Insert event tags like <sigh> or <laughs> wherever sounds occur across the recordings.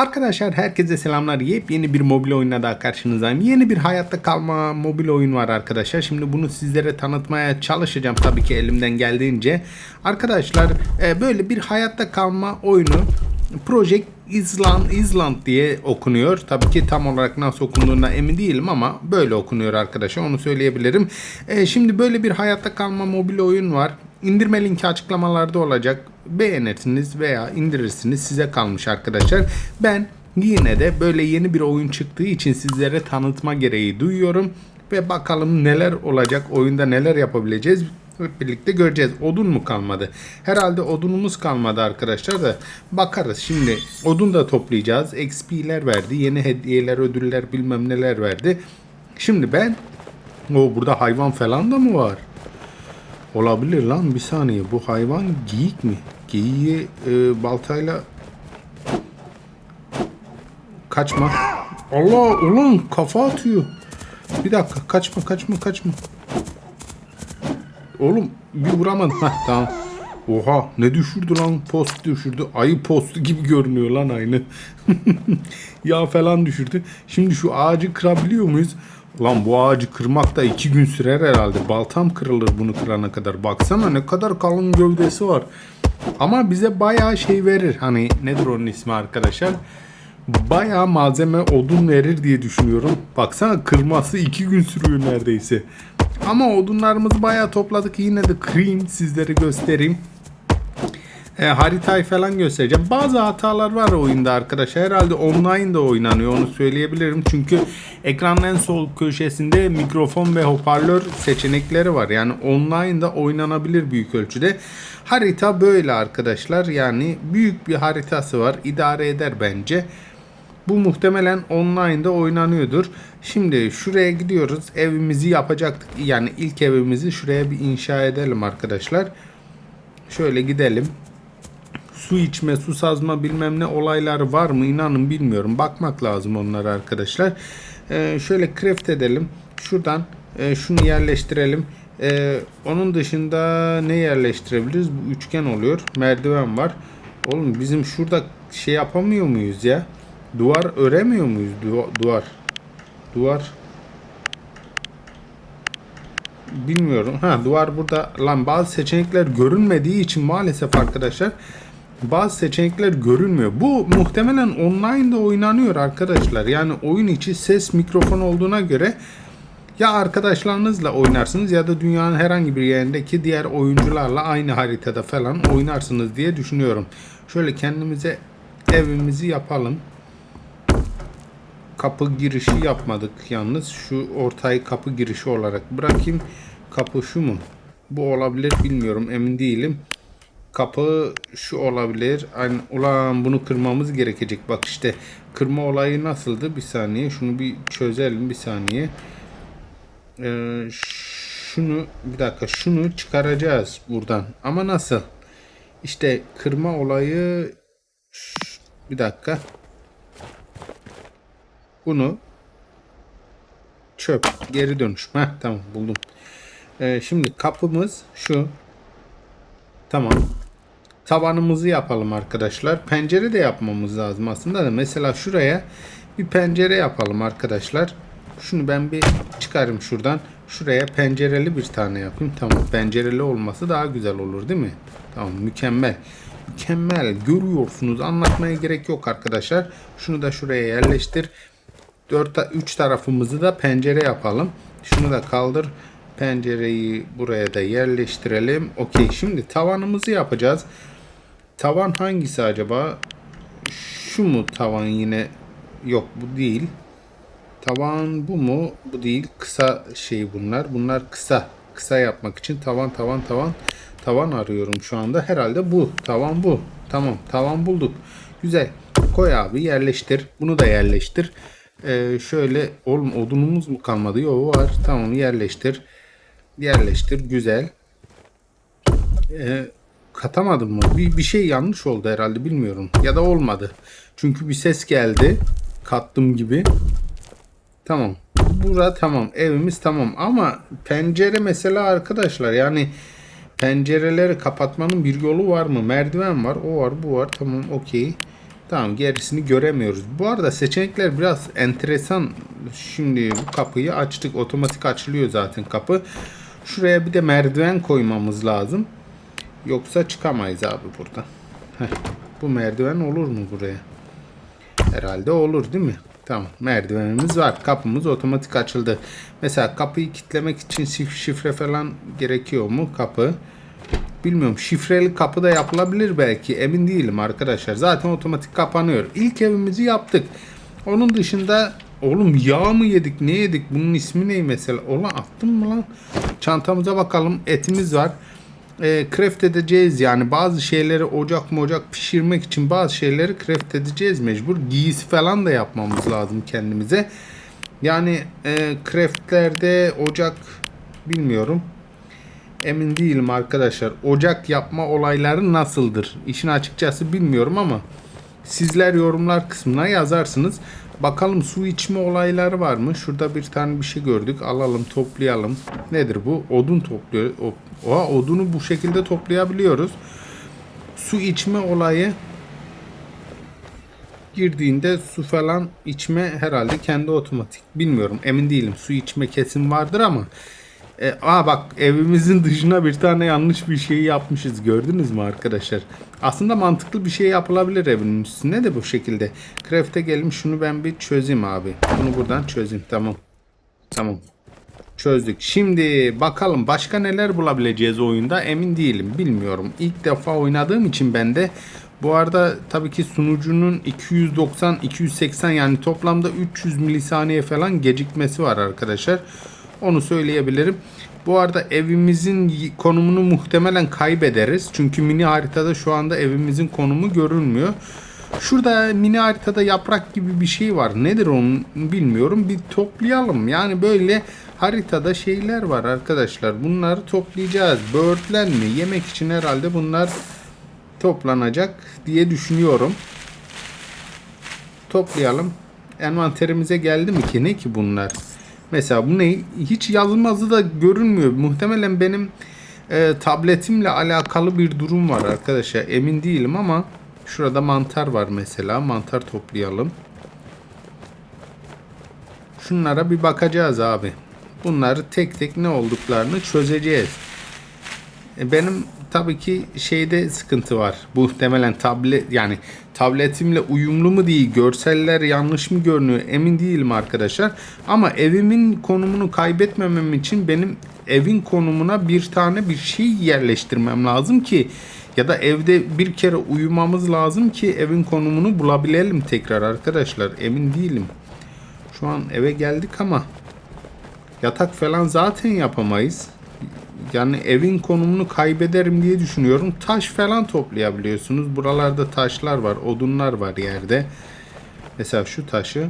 Arkadaşlar herkese selamlar. Yepyeni bir mobil oyunla daha karşınızdayım. Yeni bir hayatta kalma mobil oyun var arkadaşlar. Şimdi bunu sizlere tanıtmaya çalışacağım tabii ki elimden geldiğince. Arkadaşlar e, böyle bir hayatta kalma oyunu Project Island, Island diye okunuyor. Tabii ki tam olarak nasıl okunduğuna emin değilim ama böyle okunuyor arkadaşlar. Onu söyleyebilirim. E, şimdi böyle bir hayatta kalma mobil oyun var. İndirme linki açıklamalarda olacak. Beğenirsiniz veya indirirsiniz. Size kalmış arkadaşlar. Ben yine de böyle yeni bir oyun çıktığı için sizlere tanıtma gereği duyuyorum. Ve bakalım neler olacak, oyunda neler yapabileceğiz. Hep birlikte göreceğiz. Odun mu kalmadı? Herhalde odunumuz kalmadı arkadaşlar da bakarız. Şimdi odun da toplayacağız. XP'ler verdi. Yeni hediyeler, ödüller bilmem neler verdi. Şimdi ben o burada hayvan falan da mı var? Olabilir lan bir saniye. Bu hayvan geyik mi? Geyiği e, baltayla kaçma. Allah ulan kafa atıyor. Bir dakika kaçma kaçma kaçma. Oğlum bir vuramadım. Heh, tamam. Oha ne düşürdü lan post düşürdü. Ayı postu gibi görünüyor lan aynı. <laughs> Yağ falan düşürdü. Şimdi şu ağacı kırabiliyor muyuz? Lan bu ağacı kırmak da iki gün sürer herhalde. Baltam kırılır bunu kırana kadar. Baksana ne kadar kalın gövdesi var. Ama bize bayağı şey verir. Hani nedir onun ismi arkadaşlar? Bayağı malzeme odun verir diye düşünüyorum. Baksana kırması iki gün sürüyor neredeyse. Ama odunlarımızı bayağı topladık. Yine de kırayım sizlere göstereyim. E, haritayı falan göstereceğim. Bazı hatalar var oyunda arkadaşlar. Herhalde online de oynanıyor onu söyleyebilirim. Çünkü ekranın en sol köşesinde mikrofon ve hoparlör seçenekleri var. Yani online da oynanabilir büyük ölçüde. Harita böyle arkadaşlar. Yani büyük bir haritası var. İdare eder bence. Bu muhtemelen online'da oynanıyordur. Şimdi şuraya gidiyoruz. Evimizi yapacaktık. Yani ilk evimizi şuraya bir inşa edelim arkadaşlar. Şöyle gidelim. Su içme, su sazma bilmem ne olayları var mı inanın bilmiyorum. Bakmak lazım onlara arkadaşlar. Ee, şöyle craft edelim. Şuradan e, şunu yerleştirelim. Ee, onun dışında ne yerleştirebiliriz? Bu üçgen oluyor. Merdiven var. Oğlum bizim şurada şey yapamıyor muyuz ya? Duvar öremiyor muyuz? Du- duvar. Duvar. Bilmiyorum. Ha duvar burada. Lan bazı seçenekler görünmediği için maalesef arkadaşlar bazı seçenekler görünmüyor. Bu muhtemelen online'da oynanıyor arkadaşlar. Yani oyun içi ses mikrofon olduğuna göre ya arkadaşlarınızla oynarsınız ya da dünyanın herhangi bir yerindeki diğer oyuncularla aynı haritada falan oynarsınız diye düşünüyorum. Şöyle kendimize evimizi yapalım. Kapı girişi yapmadık yalnız. Şu ortayı kapı girişi olarak bırakayım. Kapı şu mu? Bu olabilir bilmiyorum emin değilim. Kapı şu olabilir. Aynı, ulan bunu kırmamız gerekecek. Bak işte kırma olayı nasıldı? Bir saniye. Şunu bir çözelim bir saniye. Ee, şunu bir dakika şunu çıkaracağız buradan. Ama nasıl? İşte kırma olayı bir dakika. Bunu çöp geri dönüş. Heh, tamam buldum. Ee, şimdi kapımız şu. Tamam. Tavanımızı yapalım arkadaşlar. Pencere de yapmamız lazım aslında da. Mesela şuraya bir pencere yapalım arkadaşlar. Şunu ben bir çıkarım şuradan. Şuraya pencereli bir tane yapayım. Tamam. Pencereli olması daha güzel olur değil mi? Tamam. Mükemmel. Mükemmel. Görüyorsunuz. Anlatmaya gerek yok arkadaşlar. Şunu da şuraya yerleştir. 4 3 tarafımızı da pencere yapalım. Şunu da kaldır. Pencereyi buraya da yerleştirelim. Okey. Şimdi tavanımızı yapacağız. Tavan hangisi acaba? Şu mu tavan yine? Yok bu değil. Tavan bu mu? Bu değil. Kısa şey bunlar. Bunlar kısa. Kısa yapmak için tavan tavan tavan tavan arıyorum şu anda. Herhalde bu. Tavan bu. Tamam. Tavan bulduk. Güzel. Koy abi yerleştir. Bunu da yerleştir. Ee, şöyle oğlum odunumuz mu kalmadı? Yok var. Tamam yerleştir. Yerleştir. Güzel. Ee, katamadım mı? Bir, bir şey yanlış oldu herhalde bilmiyorum. Ya da olmadı. Çünkü bir ses geldi. Kattım gibi. Tamam. Bura tamam. Evimiz tamam. Ama pencere mesela arkadaşlar yani pencereleri kapatmanın bir yolu var mı? Merdiven var. O var bu var. Tamam okey. Tamam gerisini göremiyoruz. Bu arada seçenekler biraz enteresan. Şimdi bu kapıyı açtık. Otomatik açılıyor zaten kapı. Şuraya bir de merdiven koymamız lazım. Yoksa çıkamayız abi buradan. Heh, bu merdiven olur mu buraya? Herhalde olur değil mi? Tamam merdivenimiz var. Kapımız otomatik açıldı. Mesela kapıyı kilitlemek için şif- şifre falan gerekiyor mu? Kapı. Bilmiyorum şifreli kapı da yapılabilir belki emin değilim arkadaşlar. Zaten otomatik kapanıyor. İlk evimizi yaptık. Onun dışında oğlum yağ mı yedik ne yedik bunun ismi ne mesela? Ola attım mı lan? Çantamıza bakalım etimiz var. E, craft edeceğiz yani bazı şeyleri ocak mı ocak pişirmek için bazı şeyleri craft edeceğiz mecbur. Giysi falan da yapmamız lazım kendimize. Yani e, craftlerde ocak bilmiyorum. Emin değilim arkadaşlar. Ocak yapma olayları nasıldır? İşin açıkçası bilmiyorum ama sizler yorumlar kısmına yazarsınız. Bakalım su içme olayları var mı? Şurada bir tane bir şey gördük. Alalım, toplayalım. Nedir bu? Odun topluyor. Oha, odunu bu şekilde toplayabiliyoruz. Su içme olayı girdiğinde su falan içme herhalde kendi otomatik. Bilmiyorum. Emin değilim. Su içme kesin vardır ama e, aa bak evimizin dışına bir tane yanlış bir şey yapmışız. Gördünüz mü arkadaşlar? Aslında mantıklı bir şey yapılabilir evin üstüne de bu şekilde. Craft'e gelin şunu ben bir çözeyim abi. Bunu buradan çözeyim. Tamam. Tamam. Çözdük. Şimdi bakalım başka neler bulabileceğiz oyunda emin değilim. Bilmiyorum. İlk defa oynadığım için ben de bu arada tabii ki sunucunun 290-280 yani toplamda 300 milisaniye falan gecikmesi var arkadaşlar. Onu söyleyebilirim. Bu arada evimizin konumunu muhtemelen kaybederiz. Çünkü mini haritada şu anda evimizin konumu görünmüyor. Şurada mini haritada yaprak gibi bir şey var. Nedir onun bilmiyorum. Bir toplayalım. Yani böyle haritada şeyler var arkadaşlar. Bunları toplayacağız. Böğürtlen mi? Yemek için herhalde bunlar toplanacak diye düşünüyorum. Toplayalım. Envanterimize geldi mi ki? Ne ki bunlar? Mesela bu ne? Hiç yazılmazı da görünmüyor. Muhtemelen benim e, tabletimle alakalı bir durum var arkadaşlar. Emin değilim ama şurada mantar var mesela. Mantar toplayalım. Şunlara bir bakacağız abi. Bunları tek tek ne olduklarını çözeceğiz. E, Benim tabii ki şeyde sıkıntı var. Muhtemelen tablet yani tabletimle uyumlu mu değil, görseller yanlış mı görünüyor emin değilim arkadaşlar. Ama evimin konumunu kaybetmemem için benim evin konumuna bir tane bir şey yerleştirmem lazım ki ya da evde bir kere uyumamız lazım ki evin konumunu bulabilelim tekrar arkadaşlar. Emin değilim. Şu an eve geldik ama yatak falan zaten yapamayız yani evin konumunu kaybederim diye düşünüyorum. Taş falan toplayabiliyorsunuz. Buralarda taşlar var, odunlar var yerde. Mesela şu taşı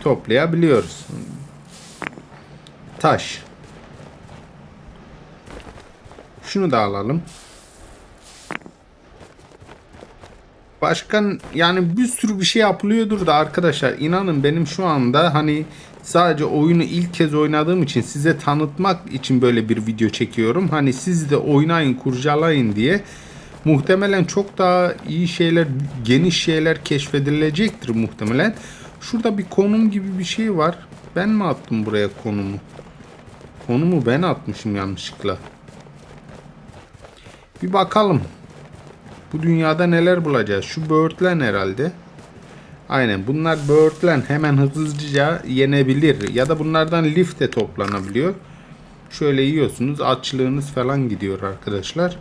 toplayabiliyoruz. Taş. Şunu da alalım. Başka yani bir sürü bir şey yapılıyordur da arkadaşlar inanın benim şu anda hani sadece oyunu ilk kez oynadığım için size tanıtmak için böyle bir video çekiyorum. Hani siz de oynayın kurcalayın diye. Muhtemelen çok daha iyi şeyler, geniş şeyler keşfedilecektir muhtemelen. Şurada bir konum gibi bir şey var. Ben mi attım buraya konumu? Konumu ben atmışım yanlışlıkla. Bir bakalım. Bu dünyada neler bulacağız? Şu böğürtlen herhalde. Aynen bunlar böğürtlen hemen hızlıca yenebilir. Ya da bunlardan lif de toplanabiliyor. Şöyle yiyorsunuz açlığınız falan gidiyor arkadaşlar.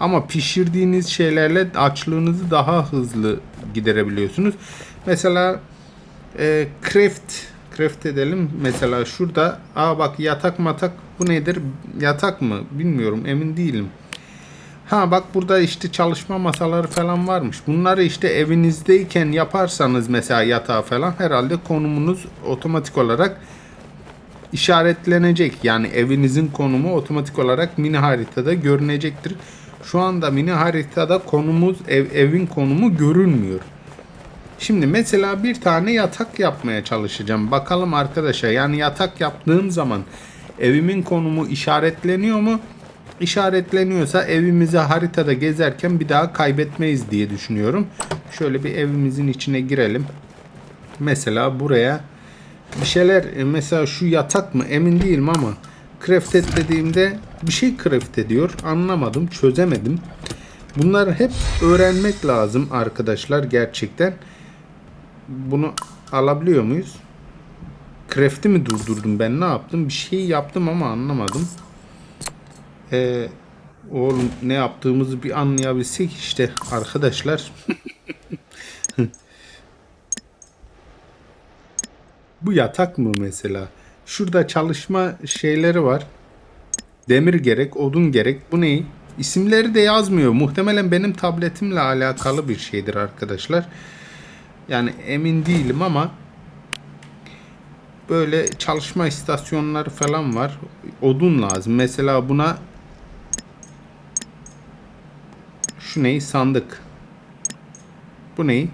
Ama pişirdiğiniz şeylerle açlığınızı daha hızlı giderebiliyorsunuz. Mesela e, craft craft edelim. Mesela şurada aa bak yatak matak bu nedir? Yatak mı? Bilmiyorum emin değilim. Ha bak burada işte çalışma masaları falan varmış. Bunları işte evinizdeyken yaparsanız mesela yatağı falan herhalde konumunuz otomatik olarak işaretlenecek. Yani evinizin konumu otomatik olarak mini haritada görünecektir. Şu anda mini haritada konumuz ev, evin konumu görünmüyor. Şimdi mesela bir tane yatak yapmaya çalışacağım. Bakalım arkadaşlar yani yatak yaptığım zaman evimin konumu işaretleniyor mu? İşaretleniyorsa evimizi haritada gezerken bir daha kaybetmeyiz diye düşünüyorum. Şöyle bir evimizin içine girelim. Mesela buraya bir şeyler e, mesela şu yatak mı emin değilim ama craft dediğimde bir şey craft ediyor. Anlamadım, çözemedim. Bunları hep öğrenmek lazım arkadaşlar gerçekten. Bunu alabiliyor muyuz? Craft'i mi durdurdum ben ne yaptım? Bir şey yaptım ama anlamadım. Ee, oğlum ne yaptığımızı bir anlayabilsek işte arkadaşlar. <laughs> Bu yatak mı mesela? Şurada çalışma şeyleri var. Demir gerek, odun gerek. Bu ne? İsimleri de yazmıyor. Muhtemelen benim tabletimle alakalı bir şeydir arkadaşlar. Yani emin değilim ama böyle çalışma istasyonları falan var. Odun lazım. Mesela buna şu neyi? Sandık. Bu neyi?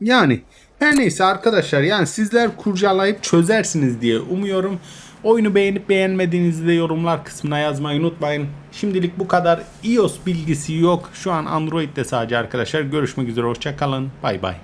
Yani her neyse arkadaşlar yani sizler kurcalayıp çözersiniz diye umuyorum. Oyunu beğenip beğenmediğinizi de yorumlar kısmına yazmayı unutmayın. Şimdilik bu kadar. iOS bilgisi yok. Şu an Android'de sadece arkadaşlar. Görüşmek üzere. Hoşçakalın. Bay bay.